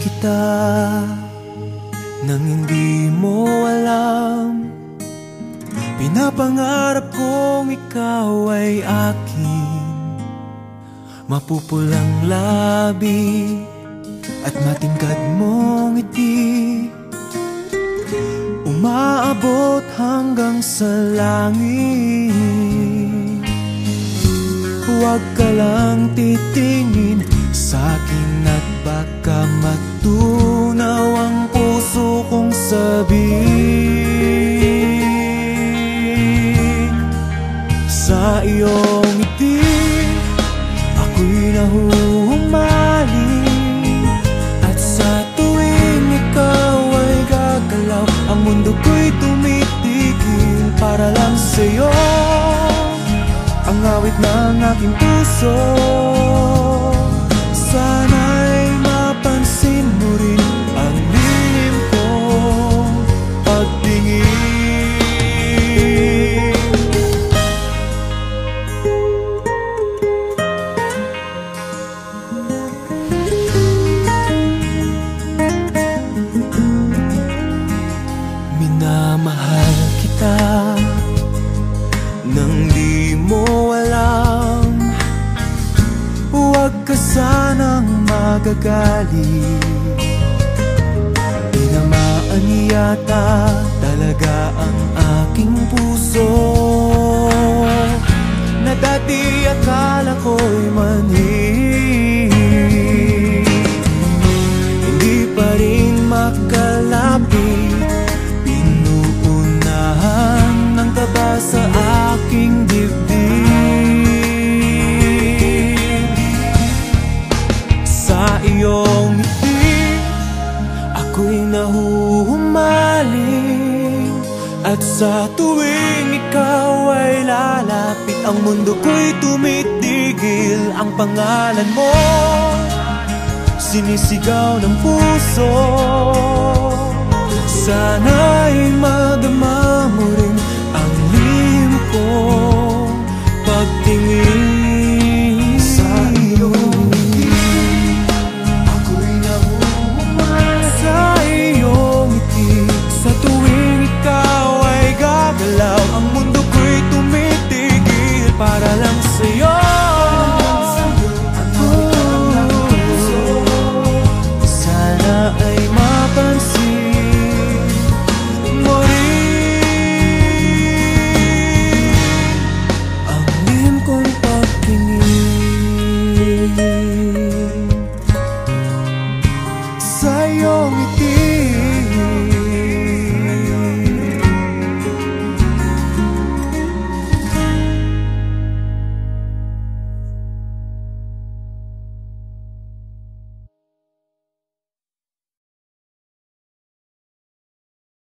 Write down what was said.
kita Nang hindi mo alam. Pinapangarap kong ikaw ay akin. Mapupulang labi At matingkad mong ngiti. Umaabot hanggang sa langit. Huwag ka lang titingin sa akin at baka matunaw ang puso kong sabihin. Sa iyong ngiti ako'y nahuhumaling At sa tuwing ikaw ay gagalaw Ang mundo ko'y tumitigil para lang sa'yo. Ang awit ng aking puso Sana'y mapansin mo ang lihim kong pagtingin. Minamahal kita Nang di magagalit Tinamaan yata talaga ang aking puso. Na dati akala ko'y manhid Iyong ngiti Ako'y nahuhumaling. At sa tuwing ikaw ay lalapit Ang mundo ko'y tumitigil. Ang pangalan mo Sinisigaw ng puso. Sana'y madama see you.